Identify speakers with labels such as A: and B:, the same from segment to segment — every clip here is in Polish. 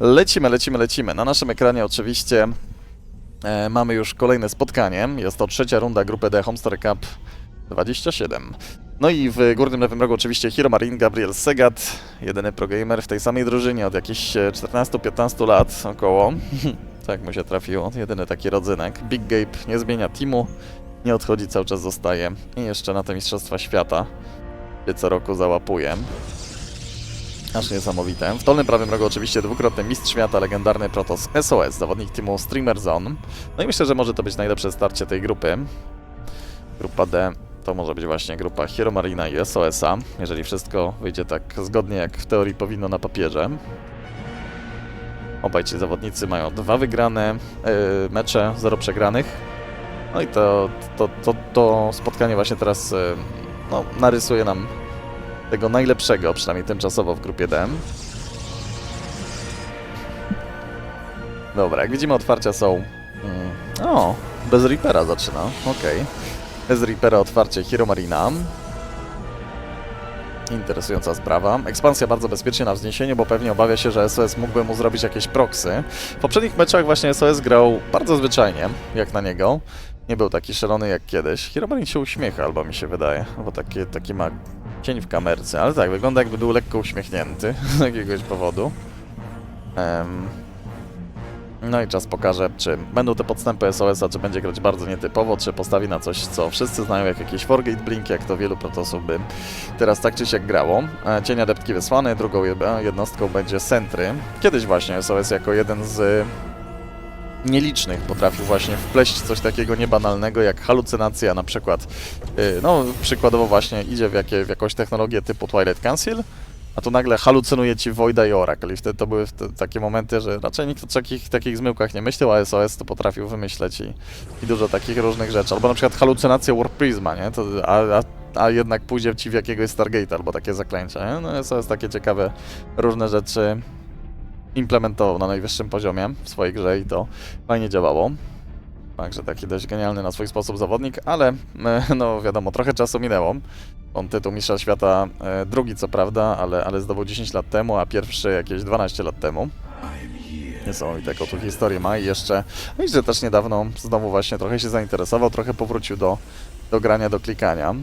A: Lecimy, lecimy, lecimy. Na naszym ekranie oczywiście e, mamy już kolejne spotkanie. Jest to trzecia runda grupy D Homestar Cup 27. No i w górnym lewym rogu oczywiście Hiro Marin, Gabriel Segat, jedyny progamer w tej samej drużynie od jakichś e, 14-15 lat około. tak mu się trafiło, jedyny taki rodzynek. Big Gabe nie zmienia teamu, nie odchodzi, cały czas zostaje. I jeszcze na te Mistrzostwa Świata, gdzie co roku załapuje. Aż niesamowite. W dolnym prawym rogu oczywiście dwukrotny mistrz świata, legendarny Protoss SOS, zawodnik teamu Streamer Zone. No i myślę, że może to być najlepsze starcie tej grupy. Grupa D to może być właśnie grupa Hero Marina i SOS-a, jeżeli wszystko wyjdzie tak zgodnie jak w teorii powinno na papierze. Obaj ci zawodnicy mają dwa wygrane yy, mecze, zero przegranych. No i to, to, to, to spotkanie właśnie teraz yy, no, narysuje nam tego najlepszego, przynajmniej tymczasowo w grupie D. Dobra, jak widzimy otwarcia są... Mm, o, bez Reapera zaczyna, okej. Bez Reapera otwarcie Hero Marina. Interesująca sprawa. Ekspansja bardzo bezpiecznie na wzniesieniu, bo pewnie obawia się, że SOS mógłby mu zrobić jakieś proksy. W poprzednich meczach właśnie SOS grał bardzo zwyczajnie, jak na niego. Nie był taki szalony jak kiedyś. Hero Marin się uśmiecha, albo mi się wydaje, bo taki, taki ma cień w kamerce, ale tak, wygląda jakby był lekko uśmiechnięty z jakiegoś powodu. Em, no i czas pokaże, czy będą te podstępy SOS-a, czy będzie grać bardzo nietypowo, czy postawi na coś, co wszyscy znają jak jakieś Forgate Blink, jak to wielu protosów by teraz tak czy siak grało. E, Cień adeptki wysłany, drugą jed- jednostką będzie Sentry. Kiedyś właśnie SOS jako jeden z nielicznych potrafił właśnie wpleść coś takiego niebanalnego jak halucynacja na przykład. Yy, no, przykładowo właśnie idzie w, jakie, w jakąś technologię typu Twilight Council, a tu nagle halucynuje ci Voida i Oracle i wtedy to były wtedy takie momenty, że raczej nikt o takich, takich zmyłkach nie myślał, a SOS to potrafił wymyśleć i, i dużo takich różnych rzeczy. Albo na przykład halucynacja Warp Prisma, nie? To, a, a, a jednak pójdzie ci w jakiegoś Stargate albo takie zaklęcia, nie? No SOS takie ciekawe różne rzeczy implementował na najwyższym poziomie w swojej grze i to fajnie działało. Także taki dość genialny na swój sposób zawodnik, ale e, no wiadomo, trochę czasu minęło. On tytuł Mistrza Świata e, drugi co prawda, ale, ale zdobył 10 lat temu, a pierwszy jakieś 12 lat temu. Niesamowite jaką tu historię ma i jeszcze, no i że też niedawno znowu właśnie trochę się zainteresował, trochę powrócił do, do grania, do klikania.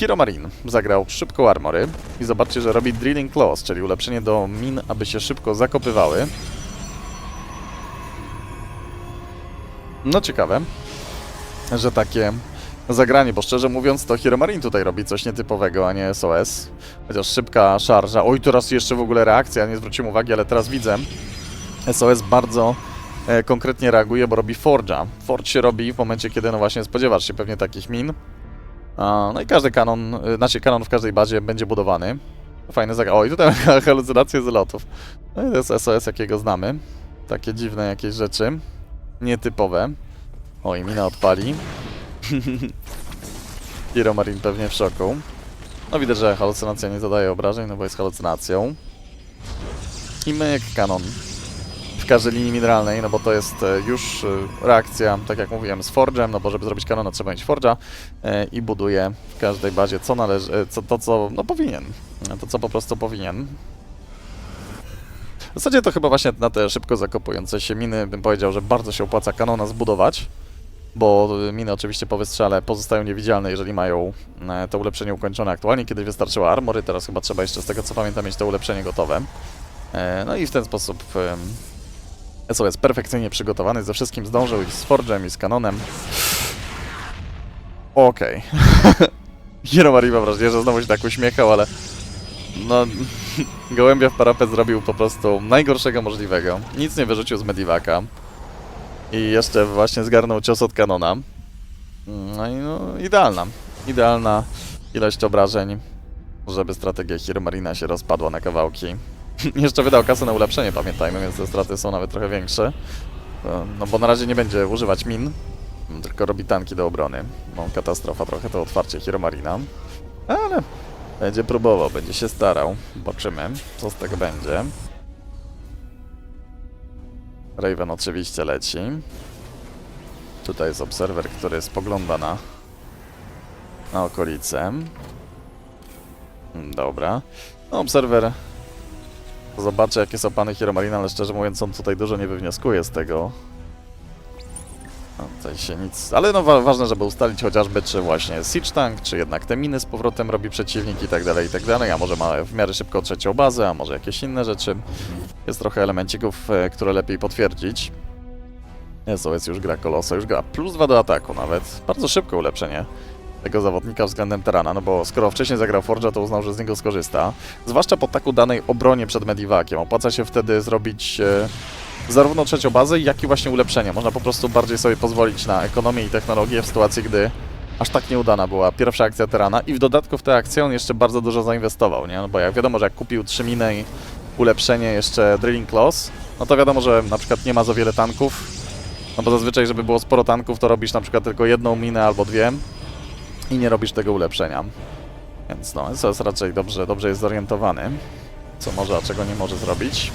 A: Hero Marine zagrał szybko armory i zobaczcie, że robi Drilling Claws, czyli ulepszenie do min, aby się szybko zakopywały. No ciekawe, że takie zagranie, bo szczerze mówiąc to Hero Marine tutaj robi coś nietypowego, a nie SOS. Chociaż szybka szarża. Oj, teraz jeszcze w ogóle reakcja, nie zwróciłem uwagi, ale teraz widzę. SOS bardzo e, konkretnie reaguje, bo robi Forge'a. Forge się robi w momencie, kiedy no właśnie spodziewasz się pewnie takich min. No i każdy kanon, y, znaczy kanon w każdej bazie będzie budowany. Fajne zagra. O, i tutaj halucynacje z lotów. No i to jest SOS, jakiego znamy. Takie dziwne jakieś rzeczy. Nietypowe. O, i mina odpali. Hero Marine pewnie w szoku. No widać, że halucynacja nie zadaje obrażeń, no bo jest halucynacją. I myk kanon w każdej linii mineralnej, no bo to jest e, już e, reakcja, tak jak mówiłem, z Forge'em, no bo żeby zrobić kanona trzeba mieć Forge'a e, i buduje w każdej bazie co należy, co, to co, no powinien, to co po prostu powinien. W zasadzie to chyba właśnie na te szybko zakopujące się miny bym powiedział, że bardzo się opłaca kanona zbudować, bo miny oczywiście po wystrzale pozostają niewidzialne, jeżeli mają to ulepszenie ukończone aktualnie, kiedyś wystarczyło armory, teraz chyba trzeba jeszcze z tego co pamiętam mieć to ulepszenie gotowe. No i w ten sposób SOS perfekcyjnie przygotowany, ze wszystkim zdążył i z Forge'em i z Kanonem. Okej. Hiro Mari mam wrażenie, że znowu się tak uśmiechał, ale no gołębia w parapet zrobił po prostu najgorszego możliwego. Nic nie wyrzucił z Medivaka. I jeszcze właśnie zgarnął cios od Kanona. No i no, idealna. Idealna ilość obrażeń, żeby strategia Hiro Marina się rozpadła na kawałki. Jeszcze wydał kasę na ulepszenie, pamiętajmy, więc te straty są nawet trochę większe. E, No bo na razie nie będzie używać min, tylko robi tanki do obrony. No katastrofa trochę to otwarcie Hero Marina. Ale będzie próbował, będzie się starał. Zobaczymy, co z tego będzie. Raven oczywiście leci. Tutaj jest obserwer, który spogląda na, na okolice. Dobra. No, obserwer Zobaczę, jakie są plany Hiromarina, ale szczerze mówiąc, on tutaj dużo nie wywnioskuje z tego. No, tutaj się nic... Ale no wa ważne, żeby ustalić chociażby, czy właśnie Siege Tank, czy jednak te miny z powrotem robi przeciwnik i tak dalej, i tak dalej, a może ma w miarę szybko trzecią bazę, a może jakieś inne rzeczy. Jest trochę elemencików, e, które lepiej potwierdzić. SOS już gra Kolosa, już gra plus 2 do ataku nawet. Bardzo szybko ulepszenie tego zawodnika względem Terana, no bo skoro wcześniej zagrał Forge'a, to uznał, że z niego skorzysta. Zwłaszcza po taku danej obronie przed Medivakiem. Opłaca się wtedy zrobić e, zarówno trzecią bazę, jak i właśnie ulepszenie. Można po prostu bardziej sobie pozwolić na ekonomię i technologię w sytuacji, gdy aż tak nieudana była pierwsza akcja Terana i w dodatku w tę akcję on jeszcze bardzo dużo zainwestował, nie? No bo jak wiadomo, że jak kupił 3 miny i ulepszenie jeszcze Drilling Claws, no to wiadomo, że na przykład nie ma za wiele tanków, no bo zazwyczaj, żeby było sporo tanków, to robisz na przykład tylko jedną minę albo dwie i nie robisz tego ulepszenia. Więc no, SOS raczej dobrze, dobrze jest zorientowany, co może, a czego nie może zrobić.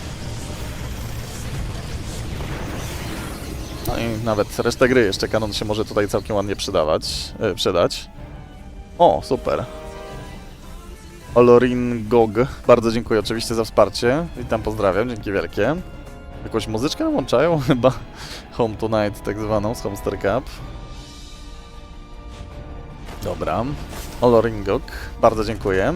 A: No i nawet resztę gry jeszcze kanon się może tutaj całkiem ładnie przydawać, e, przydać. O, super. Olorin Gog, bardzo dziękuję oczywiście za wsparcie. Witam, pozdrawiam, dzięki wielkie. Jakąś muzyczkę włączają chyba. Home Tonight tak zwaną z Homester Cup. Dobra. Oloringok, bardzo dziękuję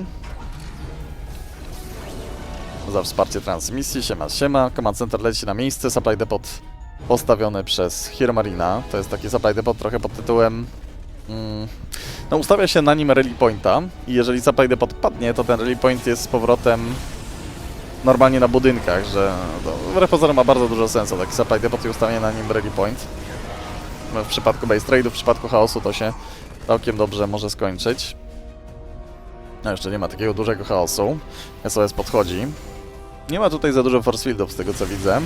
A: za wsparcie transmisji. Siema, siema. Command Center leci na miejsce. Supply Depot postawiony przez Hirmarina. To jest taki supply depot trochę pod tytułem... Mm, no ustawia się na nim rally pointa i jeżeli supply depot padnie, to ten rally point jest z powrotem normalnie na budynkach, że to wbrew pozorom ma bardzo dużo sensu, taki supply depot i ustawienie na nim rally point. No, W przypadku base trade'u, w przypadku chaosu to się całkiem dobrze może skończyć. No jeszcze nie ma takiego dużego chaosu. SOS podchodzi. Nie ma tutaj za dużo force fieldów z tego co widzę.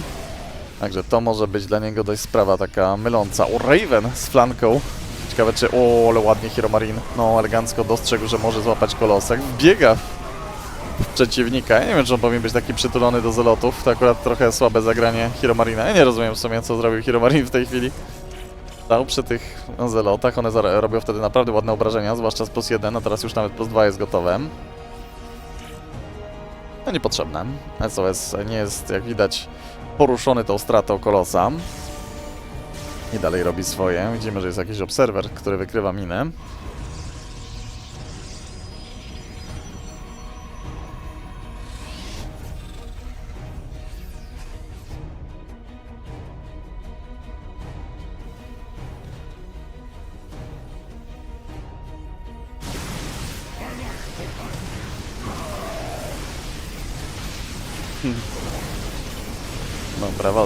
A: Także to może być dla niego dość sprawa taka myląca. O, Raven z flanką. Ciekawe czy... O, ale ładnie Hiromarin. No, elegancko dostrzegł, że może złapać kolosek. Biega w przeciwnika. Ja nie wiem, czy on powinien być taki przytulony do zelotów. To akurat trochę słabe zagranie Hiromarina. Ja nie rozumiem w sumie, co zrobił Hiromarin w tej chwili. Stał przy tych zelotach. One robią wtedy naprawdę ładne obrażenia, zwłaszcza z plus 1, a teraz już nawet plus 2 jest gotowe. No niepotrzebne. SOS nie jest, jak widać, poruszony tą stratą kolosa. I dalej robi swoje. Widzimy, że jest jakiś obserwer, który wykrywa minę.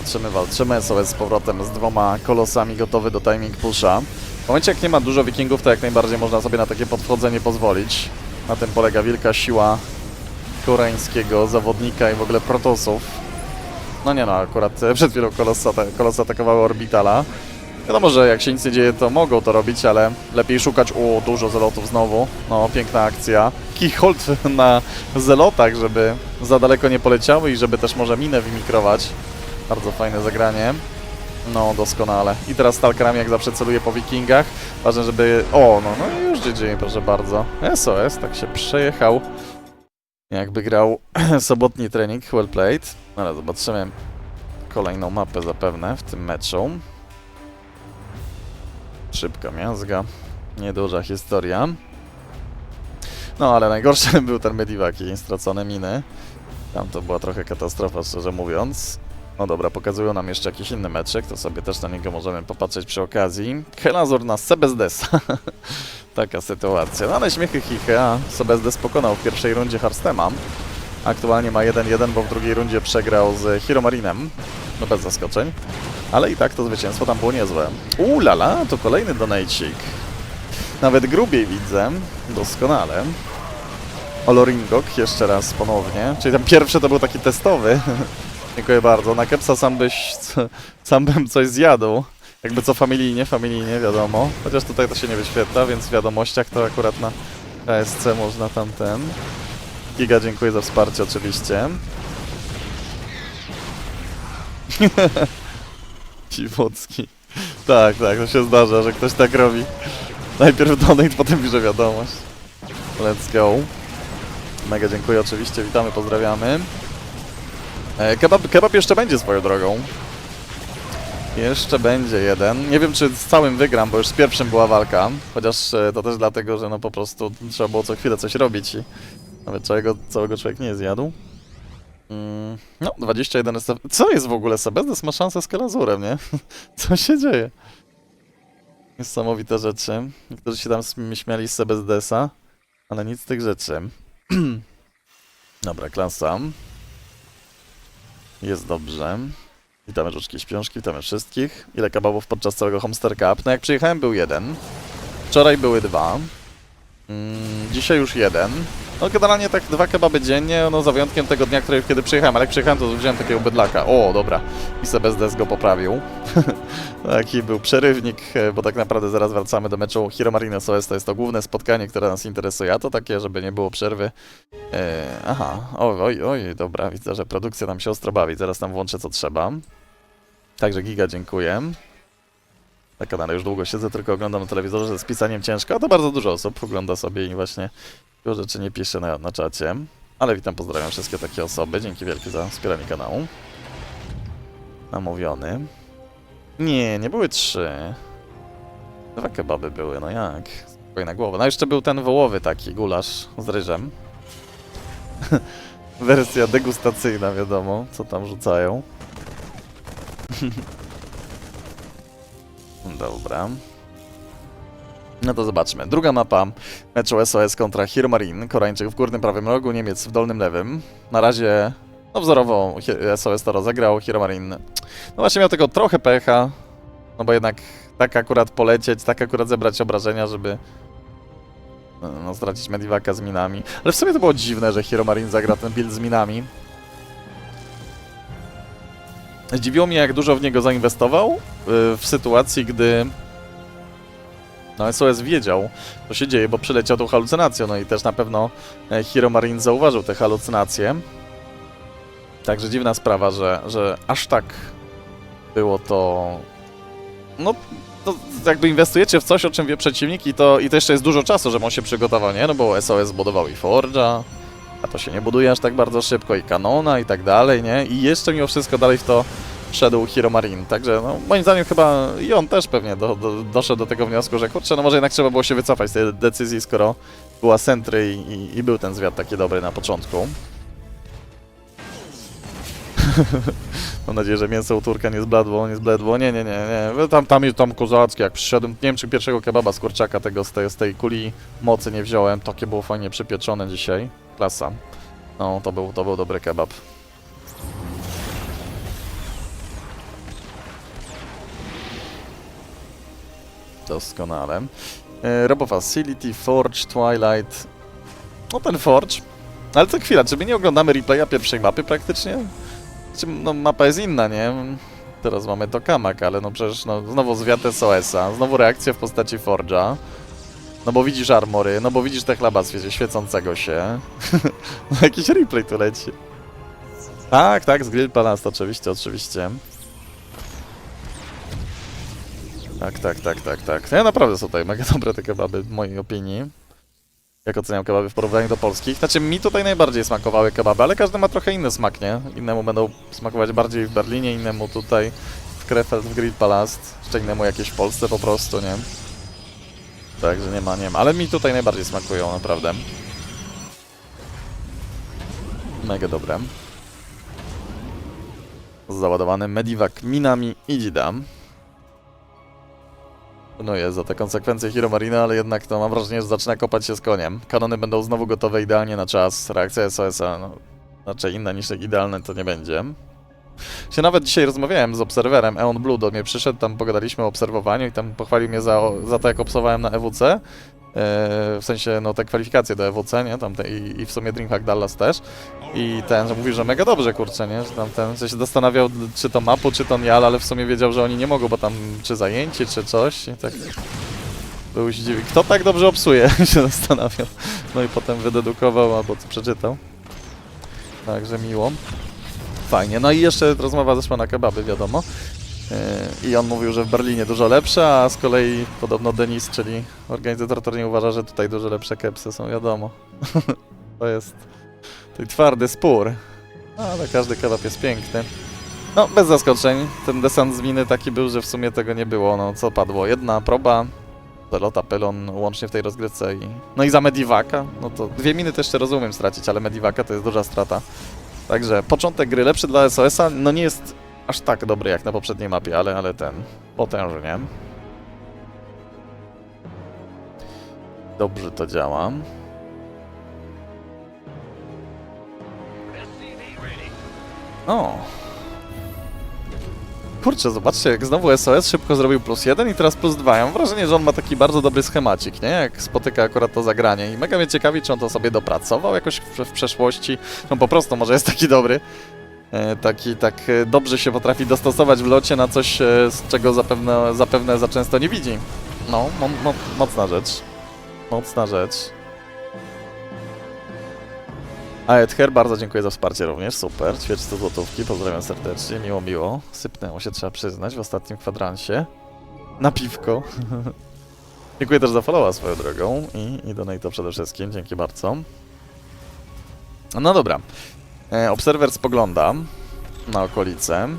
A: Walczymy, walczymy. SOS z powrotem z dwoma kolosami gotowy do timing pusha. W momencie jak nie ma dużo wikingów, to jak najbardziej można sobie na takie podchodzenie pozwolić. Na tym polega wielka siła koreańskiego zawodnika i w ogóle protosów. No nie no, akurat przed chwilą kolos, kolos atakowały Orbitala. Wiadomo, że jak się nic nie dzieje, to mogą to robić, ale lepiej szukać... O, dużo zelotów znowu. No, piękna akcja. Kicholt na zelotach, żeby za daleko nie poleciały i żeby też może minę wymikrować. Bardzo fajne zagranie. No, doskonale. I teraz Stalkerami jak zawsze celuje po wikingach. Ważne, żeby... O, no, no już GG, proszę bardzo. SOS, tak się przejechał. Jakby grał sobotni trening, well played. No, ale zobaczymy kolejną mapę zapewne w tym meczu. Szybka miazga. Nieduża historia. No, ale najgorszy był ten Medivac i stracone miny. Tam to była trochę katastrofa, szczerze mówiąc. No dobra, pokazują nam jeszcze jakiś inny meczek, to sobie też na niego możemy popatrzeć przy okazji. Helazor na Sebezdes. Taka sytuacja. No ale śmiechy a Sebezdes pokonał w pierwszej rundzie Harstema. Aktualnie ma 1-1, bo w drugiej rundzie przegrał z Hiromarinem. No bez zaskoczeń. Ale i tak to zwycięstwo tam było niezłe. Uuu lala, to kolejny donajcik. Nawet grubiej widzę. Doskonale. Oloringok jeszcze raz ponownie. Czyli ten pierwszy to był taki testowy. Dziękuję bardzo. Na Kepsa sam byś, sam bym coś zjadł. Jakby co familijnie, familijnie, wiadomo. Chociaż tutaj to się nie wyświetla, więc w wiadomościach to akurat na KSC można tamten. Giga, dziękuję za wsparcie oczywiście. Ciwocki. Tak, tak, to się zdarza, że ktoś tak robi. Najpierw donate, potem pisze wiadomość. Let's go. Mega dziękuję oczywiście, witamy, pozdrawiamy. E, kebab, kebab jeszcze będzie swoją drogą. Jeszcze będzie jeden. Nie wiem, czy z całym wygram, bo już z pierwszym była walka. Chociaż e, to też dlatego, że no po prostu trzeba było co chwilę coś robić i nawet całego, całego człowiek nie zjadł. Mm, no, 21 jest... Co jest w ogóle? Sebezdes ma szansę z Kalazurem, nie? Co się dzieje? Niesamowite rzeczy. Niektórzy się tam śmiali z Sebezdesa, ale nic z tych rzeczy. Dobra, klasa. Jest dobrze. Witamy żuczki śpiążki, witamy wszystkich. Ile kebabów podczas całego Homester Cup? No jak przyjechałem był jeden. Wczoraj były dwa. Mm, dzisiaj już jeden. No generalnie tak dwa kebaby dziennie, no za wyjątkiem tego dnia, który, kiedy przyjechałem, ale jak przyjechałem to wziąłem takiego bydlaka. O, dobra. I Sebezdes go poprawił. Taki był przerywnik, e, bo tak naprawdę zaraz wracamy do meczu Hiro Marine SOS. To jest to główne spotkanie, które nas interesuje, a to takie, żeby nie było przerwy. E, aha, oj, oj, oj, dobra, widzę, że produkcja nam się ostro bawi. Zaraz tam włączę co trzeba. Także giga dziękuję. Na kanale już długo siedzę, tylko oglądam na telewizorze, że z pisaniem ciężko, a to bardzo dużo osób ogląda sobie i właśnie dużo rzeczy nie pisze na, na czacie. Ale witam, pozdrawiam wszystkie takie osoby. Dzięki wielkie za wspieranie kanału. Namówiony. Nie, nie były trzy. Dwa kebaby były, no jak? Spokojna głowa. No jeszcze był ten wołowy taki, gulasz z ryżem. Wersja degustacyjna, wiadomo, co tam rzucają. Dobra. No to zobaczmy. Druga mapa meczu SOS kontra Hiro Marine. Koreańczyk w górnym prawym rogu, Niemiec w dolnym lewym. Na razie, no wzorowo SOS to rozegrał, Hiro Marine. No właśnie miał tego trochę pecha, no bo jednak tak akurat polecieć, tak akurat zebrać obrażenia, żeby no, stracić Medivaka z minami. Ale w sumie to było dziwne, że Hiro Marine zagra ten build z minami. Zdziwiło mnie, jak dużo w niego zainwestował y, w sytuacji, gdy no SOS wiedział, co się dzieje, bo przyleciał tą halucynacją, no i też na pewno e, Hiro Marine zauważył te halucynacje. Także dziwna sprawa, że, że aż tak było to... No, to jakby inwestujecie w coś, o czym wie przeciwnik i to, i to jeszcze jest dużo czasu, żeby on się przygotował, nie? No bo SOS budował i Forge'a, a to się nie buduje aż tak bardzo szybko, i Kanona i tak dalej, nie? I jeszcze mimo wszystko dalej w to szedł Hiro Marine, także no, moim zdaniem chyba i on też pewnie do, do, doszedł do tego wniosku, że kurczę, no może jednak trzeba było się wycofać z tej decyzji, skoro była Sentry i, i, i był ten zwiat taki dobry na początku. Mam nadzieję, że mięso u Turka nie zbladło, nie zbledło. Nie, nie, nie, nie. Tam, tam, tam kozackie, jak przyszedłem, nie wiem czy pierwszego kebaba z kurczaka tego z tej, z tej kuli mocy nie wziąłem. Takie było fajnie przypieczone dzisiaj. Klasa. No, to był, to był dobry kebab. Doskonale. E, Robo Facility, Forge, Twilight. No ten Forge. Ale co chwila, czy my nie oglądamy replaya pierwszej mapy praktycznie? Czy, no mapa jest inna, nie? Teraz mamy Tokamak, ale no przecież no, znowu zwiat SOS-a, znowu reakcja w postaci Forge'a. No bo widzisz armory, no bo widzisz te chlebactwie świecącego się. no jakiś replay tu leci. Tak, tak, z Grill Palace, oczywiście, oczywiście. Tak, tak, tak, tak, tak. Ja naprawdę są tutaj mega dobre te kebaby, w mojej opinii. Jak oceniam kebaby w porównaniu do polskich? Znaczy, mi tutaj najbardziej smakowały kebaby, ale każdy ma trochę inny smak, nie? Innemu będą smakować bardziej w Berlinie, innemu tutaj w Krefeld, w Grill Palast, jeszcze innemu jakieś w Polsce po prostu, nie? Także nie ma, nie ma. Ale mi tutaj najbardziej smakują, naprawdę. Mega dobre. Załadowany Medivac minami i dzidam. No jest za te konsekwencje Hiro Marina, ale jednak to mam wrażenie, że zaczyna kopać się z koniem. Kanony będą znowu gotowe idealnie na czas. Reakcja SOS-a, no, znaczy inna niż idealne to nie będzie. Się nawet dzisiaj rozmawiałem z obserwerem, Eon Blue do mnie przyszedł, tam pogadaliśmy o obserwowaniu i tam pochwalił mnie za, za to, jak obserwowałem na EWC. e, w sensie, no te kwalifikacje do EWC, nie? Tam te, i, I w sumie Dreamhack Dallas też. I ten, że mówił, że mega dobrze, kurczę, nie? Że tam ten, że się zastanawiał, czy to Mapu, czy to Nial, ale w sumie wiedział, że oni nie mogą, bo tam czy zajęci, czy coś. I tak był dziwi. Kto tak dobrze obsuje? się zastanawiał. No i potem wydedukował, albo co przeczytał. Także miło. Fajnie. No i jeszcze rozmowa zeszła na kebaby, wiadomo. Yy, I on mówił, że w Berlinie dużo lepsze, a z kolei podobno Denis, czyli organizator turnieju uważa, że tutaj dużo lepsze kepsy są, wiadomo. to jest tutaj twardy spór. Ale każdy kebab jest piękny. No, bez zaskoczeń. Ten desant z miny taki był, że w sumie tego nie było. No, co padło? Jedna proba, Pelota, Pylon łącznie w tej rozgrywce i... No i za Medivaka, no to dwie miny też jeszcze rozumiem stracić, ale Medivaka to jest duża strata. Także początek gry lepszy dla SOS-a, no nie jest aż tak dobry jak na poprzedniej mapie, ale, ale ten potężnie. Dobrze to działa. O. Kurczę, zobaczcie, jak znowu SOS szybko zrobił plus jeden i teraz plus dwa. Ja mam wrażenie, że on ma taki bardzo dobry schemacik, nie? Jak spotyka akurat to zagranie. I mega mnie ciekawi, czy on to sobie dopracował jakoś w, w przeszłości. No po prostu może jest taki dobry. E, taki, tak e, dobrze się potrafi dostosować w locie na coś, e, z czego zapewne, zapewne za często nie widzi. No, mo, mo, mocna rzecz. Mocna rzecz. A Edher, bardzo dziękuję za wsparcie również, super. Ćwierć 100 złotówki, pozdrawiam serdecznie, miło, miło. Sypnęło się, trzeba przyznać, w ostatnim kwadransie. Na piwko. dziękuję też za followa swoją drogą i, i donate przede wszystkim, dzięki bardzo. No dobra. E, Obserwer spogląda na okolice.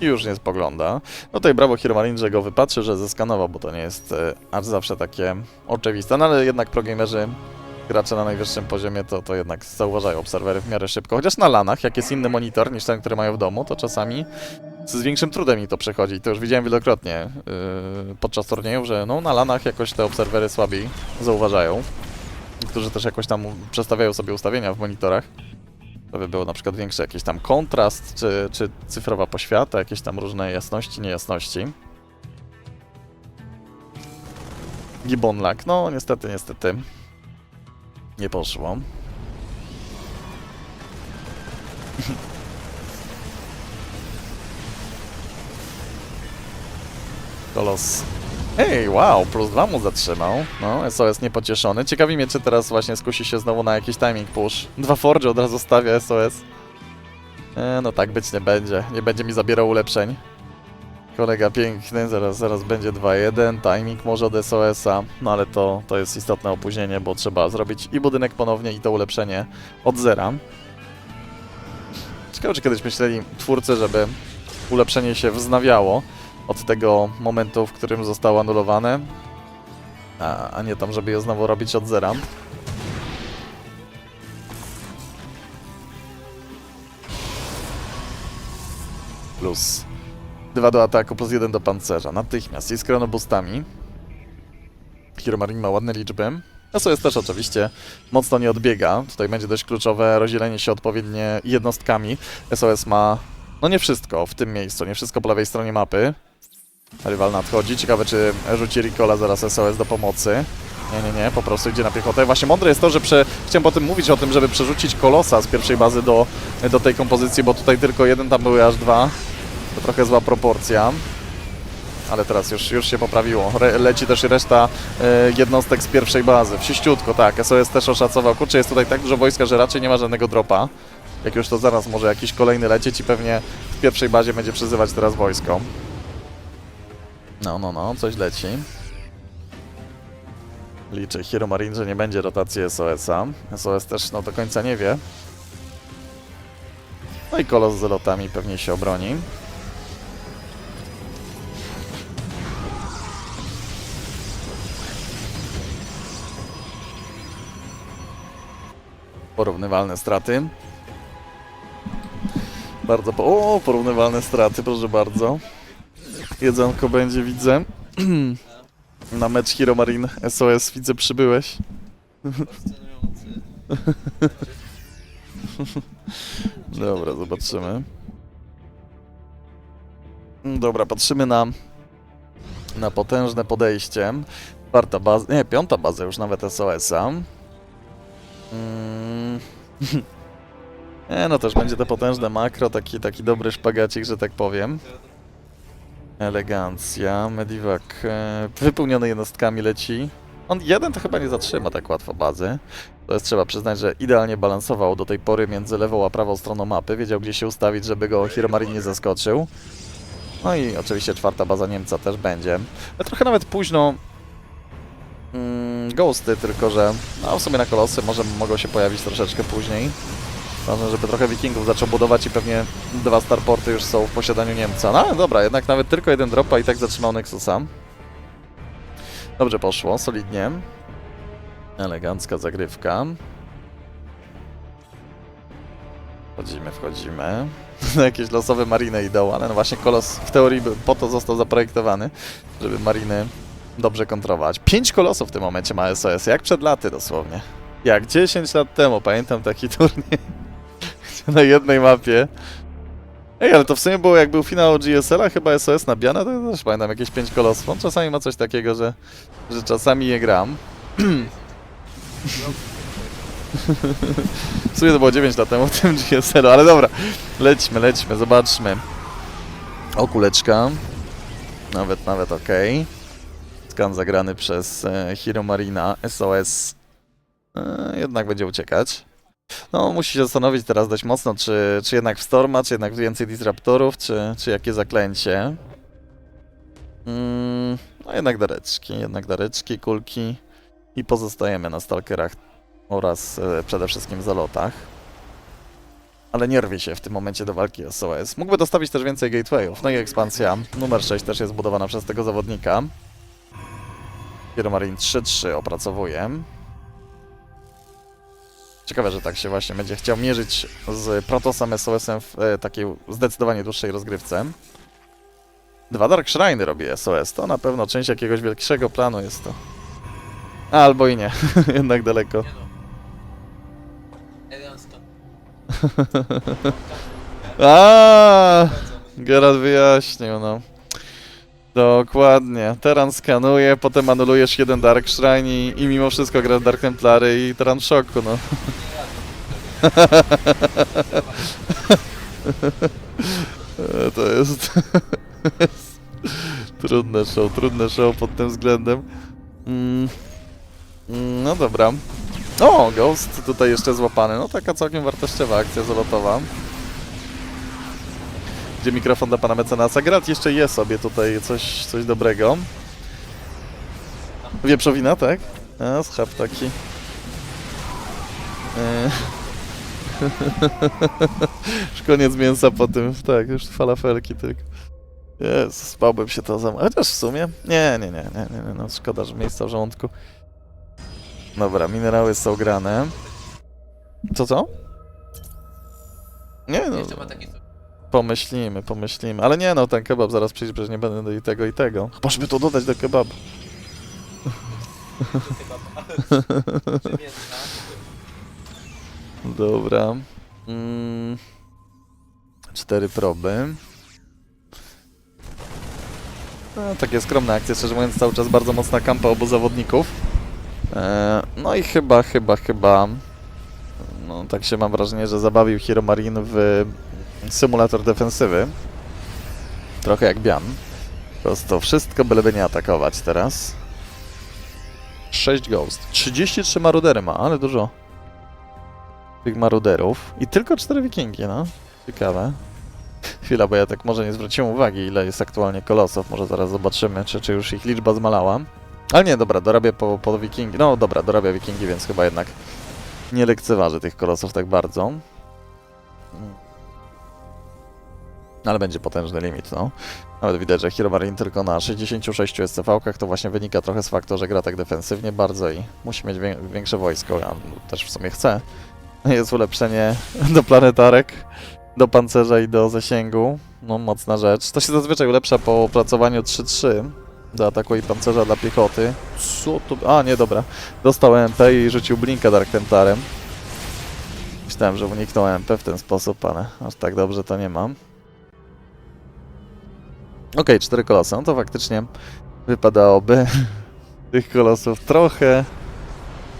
A: I już nie spogląda. No tutaj brawo Hiromarin, że go wypatrzy, że zeskanował, bo to nie jest e, aż zawsze takie oczywiste. No ale jednak progamerzy gracze na najwyższym poziomie to, to jednak zauważają obserwery w miarę szybko. Chociaż na lanach, jak jest inny monitor niż ten, który mają w domu, to czasami z większym trudem mi to przechodzi. To już widziałem wielokrotnie yy, podczas turniejów, że no, na lanach jakoś te obserwery słabiej zauważają. Którzy też jakoś tam przestawiają sobie ustawienia w monitorach. Żeby było na przykład większy jakiś tam kontrast, czy, czy cyfrowa poświata, jakieś tam różne jasności, niejasności. Gibbonlack, no niestety, niestety. Nie poszło. Kolos. Ej, wow, plus dwa mu zatrzymał. No, SOS niepocieszony. Ciekawi mnie, czy teraz właśnie skusi się znowu na jakiś timing push. Dwa Forge od razu stawia SOS. E, no tak być nie będzie. Nie będzie mi zabierał ulepszeń. Kolega piękny, zaraz, zaraz będzie 2-1, timing może od SOS-a, no ale to, to jest istotne opóźnienie, bo trzeba zrobić i budynek ponownie, i to ulepszenie od zera. Ciekawe, czy kiedyś myśleli twórcy, żeby ulepszenie się wznawiało od tego momentu, w którym zostało anulowane, a, a nie tam, żeby je znowu robić od zera. Plus 2 do ataku plus 1 do pancerza. Natychmiast. I z chronobustami. Hiromarin ma ładne liczby. SOS też oczywiście mocno nie odbiega. Tutaj będzie dość kluczowe rozdzielenie się odpowiednie jednostkami. SOS ma, no nie wszystko w tym miejscu, nie wszystko po lewej stronie mapy. Rywal nadchodzi. Ciekawe, czy rzuci Ricola zaraz SOS do pomocy. Nie, nie, nie, po prostu idzie na piechotę. Właśnie mądre jest to, że prze... chciałem potem mówić o tym, żeby przerzucić Kolosa z pierwszej bazy do, do tej kompozycji, bo tutaj tylko jeden, tam były aż dwa. To trochę zła proporcja. Ale teraz już, już się poprawiło. Re, leci też reszta e, jednostek z pierwszej bazy. Wsiściutko, tak. SOS też oszacował. Kurczę, jest tutaj tak dużo wojska, że raczej nie ma żadnego dropa. Jak już to zaraz może jakiś kolejny lecieć i pewnie w pierwszej bazie będzie przyzywać teraz wojsko. No, no, no, coś leci. Liczy Hero Marine, że nie będzie rotacji SOS-a. SOS też no do końca nie wie. No i kolos z lotami pewnie się obroni. Porównywalne straty. Bardzo po... O, porównywalne straty, proszę bardzo. Jedzonko będzie, widzę. Na mecz Hero Marine SOS widzę przybyłeś. Dobra, zobaczymy. Dobra, patrzymy na na potężne podejście. Czwarta baza, nie, piąta baza już nawet SOS-a. Mm. Nie, no też będzie to potężne makro, taki, taki dobry szpagacik, że tak powiem. Elegancja, Medivac e, wypełniony jednostkami leci. On jeden to chyba nie zatrzyma tak łatwo bazy. To jest trzeba przyznać, że idealnie balansował do tej pory między lewą a prawą stroną mapy. Wiedział gdzie się ustawić, żeby go Hiromarin nie zaskoczył. No i oczywiście czwarta baza Niemca też będzie. Ale trochę nawet późno Ghosty, tylko że no w sumie na kolosy może mogą się pojawić troszeczkę później. Ważne, żeby trochę wikingów zaczął budować i pewnie dwa starporty już są w posiadaniu Niemca. No ale dobra, jednak nawet tylko jeden dropa i tak zatrzymał Nexusa. Dobrze poszło, solidnie. Elegancka zagrywka. Wchodzimy, wchodzimy. Na jakieś losowe mariny idą, ale no właśnie kolos w teorii po to został zaprojektowany, żeby mariny dobrze kontrolować. Pięć kolosów w tym momencie ma SOS, jak przed laty dosłownie. Jak 10 lat temu, pamiętam taki turniej na jednej mapie. Ej, ale to w sumie było jak był finał GSL-a, chyba SOS na Biana, to też pamiętam jakieś 5 kolosów. On czasami ma coś takiego, że, że czasami je gram. W sumie to było 9 lat temu w tym GSL-u, ale dobra. Lećmy, lećmy, zobaczmy. O, kuleczka. Nawet, nawet ok. Skan zagrany przez e, Hiro Marina. SOS e, jednak będzie uciekać. No, musi się zastanowić teraz dość mocno, czy, czy jednak w Storma, czy jednak więcej Disruptorów, czy, czy jakie zaklęcie. Mm, no jednak dareczki, jednak dareczki, kulki i pozostajemy na Stalkerach oraz e, przede wszystkim zalotach. Ale nie rwie się w tym momencie do walki SOS. Mógłby dostawić też więcej gatewayów. No i ekspansja numer 6 też jest zbudowana przez tego zawodnika. Hero Marine 3-3 opracowuje. Ciekawe, że tak się właśnie będzie chciał mierzyć z Protosem SOS-em w e, takiej zdecydowanie dłuższej rozgrywce. Dwa Dark Shrine robi SOS. To na pewno część jakiegoś większego planu jest to. A, albo i nie. Jednak daleko.
B: No. Jeden stąd.
A: A, Geralt wyjaśnił, no. Dokładnie. Teran skanuje, potem anulujesz jeden Dark Shrine i, i mimo wszystko grasz Dark Templary i Teran szoku, no. To jest... jest trudne show, trudne show pod tym względem. Mm. Mm, No dobra. O, Ghost tutaj jeszcze złapany. No taka całkiem wartościowa akcja zalotowa. Gdzie mikrofon dla pana mecenasa? Grat jeszcze je sobie tutaj coś, coś dobrego. Wieprzowina, tak? A, schab taki. E. już koniec mięsa po tym, tak, już falafelki tylko. Jest, spałbym się to za... Chociaż w sumie... Nie, nie, nie, nie, nie, no szkoda, że miejsca w żołądku. Dobra, minerały są grane. Co, co? Nie no,
B: Jeszcze ma taki
A: pomyślimy, pomyślimy. Ale nie no, ten kebab zaraz przyjdzie, przecież nie będę i tego i tego. Żeby to dodać do kebabu. Dobra. Mm. Cztery proby. No, takie skromne akcje, szczerze mówiąc, cały czas bardzo mocna kampa obu zawodników. E, no i chyba, chyba, chyba... No, tak się mam wrażenie, że zabawił Hiro Marin w symulator defensywy. Trochę jak Bian. Po prostu wszystko, byleby nie atakować teraz. 6 Ghost. 33 marudery ma, ale dużo tych maruderów. I tylko 4 wikingi, no. Ciekawe. Chwila, bo ja tak może nie zwróciłem uwagi, ile jest aktualnie kolosów. Może zaraz zobaczymy, czy, czy już ich liczba zmalała. Ale nie, dobra, dorabię po, po wikingi. No dobra, dorabia wikingi, więc chyba jednak nie lekceważy tych kolosów tak bardzo. Mm. Ale będzie potężny limit, no. Nawet widać, że Hero Marine tylko na 66 SCV-kach to właśnie wynika trochę z faktu, że gra tak defensywnie bardzo i musi mieć wię większe wojsko. Ja też w sumie chcę. Jest ulepszenie do planetarek, do pancerza i do zasięgu. No, mocna rzecz. To się zazwyczaj ulepsza po opracowaniu 3-3 do ataku i pancerza dla piechoty. Co to... A, nie, dobra. Dostał MP i rzucił Blinka Dark Templarem. Myślałem, że uniknął MP w ten sposób, ale aż tak dobrze to nie mam. Okej, cztery kolosy. No to faktycznie wypadałoby tych kolosów trochę...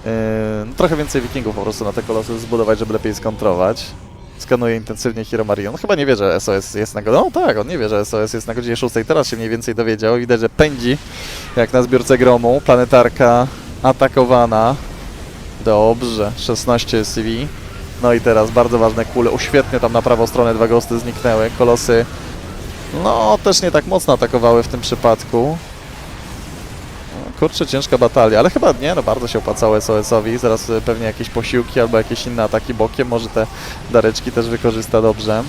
A: Yy, trochę więcej wikingów po prostu na te kolosy zbudować, żeby lepiej skontrować. Skanuje intensywnie Hiro Marion. Chyba nie wie, że SOS jest na godzinie. No tak, on nie wie, że SOS jest na godzinie 6. Teraz się mniej więcej dowiedział. Widać, że pędzi jak na zbiórce gromu. Planetarka atakowana. Dobrze, 16 CV. No i teraz bardzo ważne kule. Uświetnie tam na prawą stronę dwa ghosty zniknęły. Kolosy no, też nie tak mocno atakowały w tym przypadku. Kurczę, ciężka batalia, ale chyba nie, no bardzo się opłacało SOS-owi. Zaraz y, pewnie jakieś posiłki albo jakieś inne ataki bokiem, może te dareczki też wykorzysta dobrze.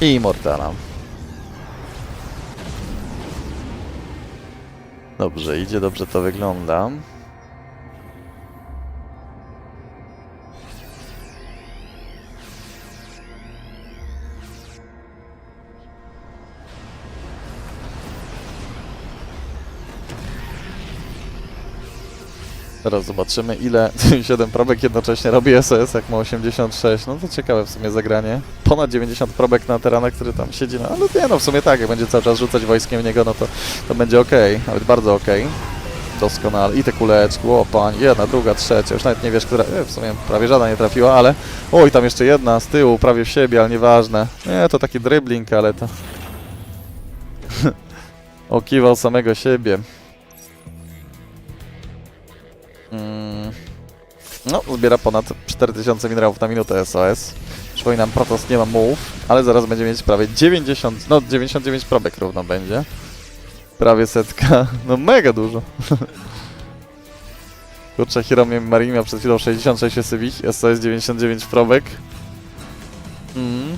A: I Mortala. Dobrze, idzie, dobrze to wygląda. Teraz zobaczymy ile 7 probek jednocześnie robi SOS, jak ma 86. No to ciekawe w sumie zagranie. Ponad 90 probek na terana, który tam siedzi. No ale nie no, w sumie tak, jak będzie cały czas rzucać wojskiem w niego, no to, to będzie ok, nawet bardzo ok. Doskonale. I te kuleczki, o pań, jedna, druga, trzecia, już nawet nie wiesz, która, e, w sumie prawie żadna nie trafiła, ale oj, tam jeszcze jedna z tyłu, prawie w siebie, ale nieważne. Nie, to taki dribbling, ale to... Okiwał samego siebie. Mm. No, zbiera ponad 4000 minerałów na minutę SOS. Przypominam, Protoss nie ma move, ale zaraz będzie mieć prawie 90, no 99 probek równo będzie. Prawie setka, no mega dużo. Kurczę, Hero Marin miał przed chwilą 66 SWich, SOS 99 probek. Mm.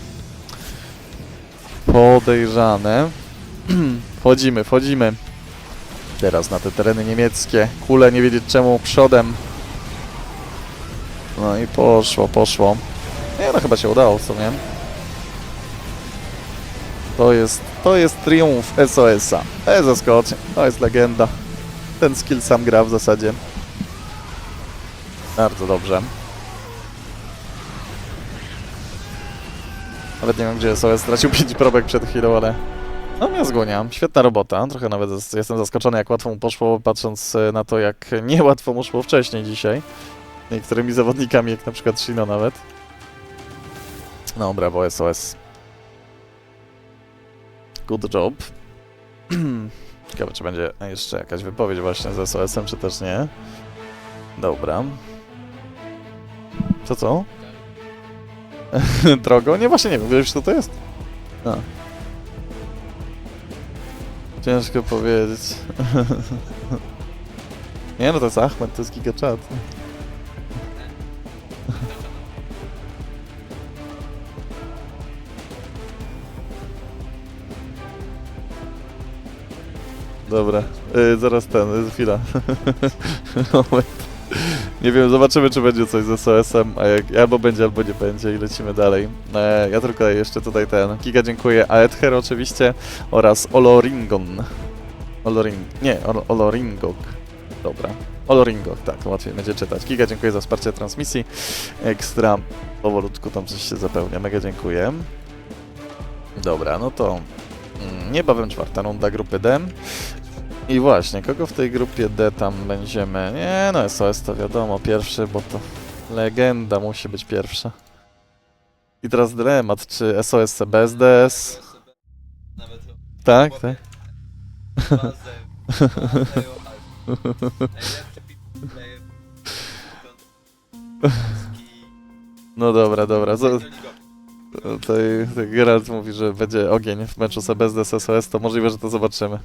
A: Podejrzane. wchodzimy, wchodzimy. Teraz na te tereny niemieckie. Kule nie wiedzieć czemu przodem. No i poszło, poszło. Nie no chyba się udało w sumie. To jest, to jest triumf SOS-a. Zaskoczeń. To jest legenda. Ten skill sam gra w zasadzie. Bardzo dobrze. Nawet nie wiem, gdzie SOS stracił 5 probek przed chwilą, ale... No mnie zgłoniam. Świetna robota. Trochę nawet jestem zaskoczony, jak łatwo mu poszło, patrząc e, na to, jak niełatwo mu szło wcześniej dzisiaj. Niektórymi zawodnikami, jak na przykład Shino nawet. No, brawo, SOS. Good job. Ciekawe, czy będzie jeszcze jakaś wypowiedź właśnie z SOS-em, czy też nie. Dobra. Co, co? Drogo? Nie, właśnie nie wiem. Wiesz, co to jest? A. Ciężko powiedzieć. nie no, to jest Ahmed, to jest gigachat. Dobra, yy, zaraz ten, yy, chwila. Moment. Nie wiem, zobaczymy czy będzie coś z SOS-em, a jak, albo będzie, albo nie będzie i lecimy dalej. E, ja tylko jeszcze tutaj ten, Giga dziękuję, Aether oczywiście oraz Oloringon. Oloring, nie, Ol Oloringok. Dobra, Oloringok, tak, to łatwiej będzie czytać. Giga dziękuję za wsparcie transmisji. Ekstra, powolutku tam coś się zapełnia, mega dziękuję. Dobra, no to mm, niebawem czwarta runda grupy D. I właśnie, kogo w tej grupie D tam będziemy? Nie, no SOS to wiadomo, pierwszy, bo to legenda musi być pierwsza. I teraz dylemat, czy SOS bez DS? Tak, tak. No dobra, dobra. Co, tutaj, Geralt mówi, że będzie ogień w meczu z bez DS SOS, to możliwe, że to zobaczymy.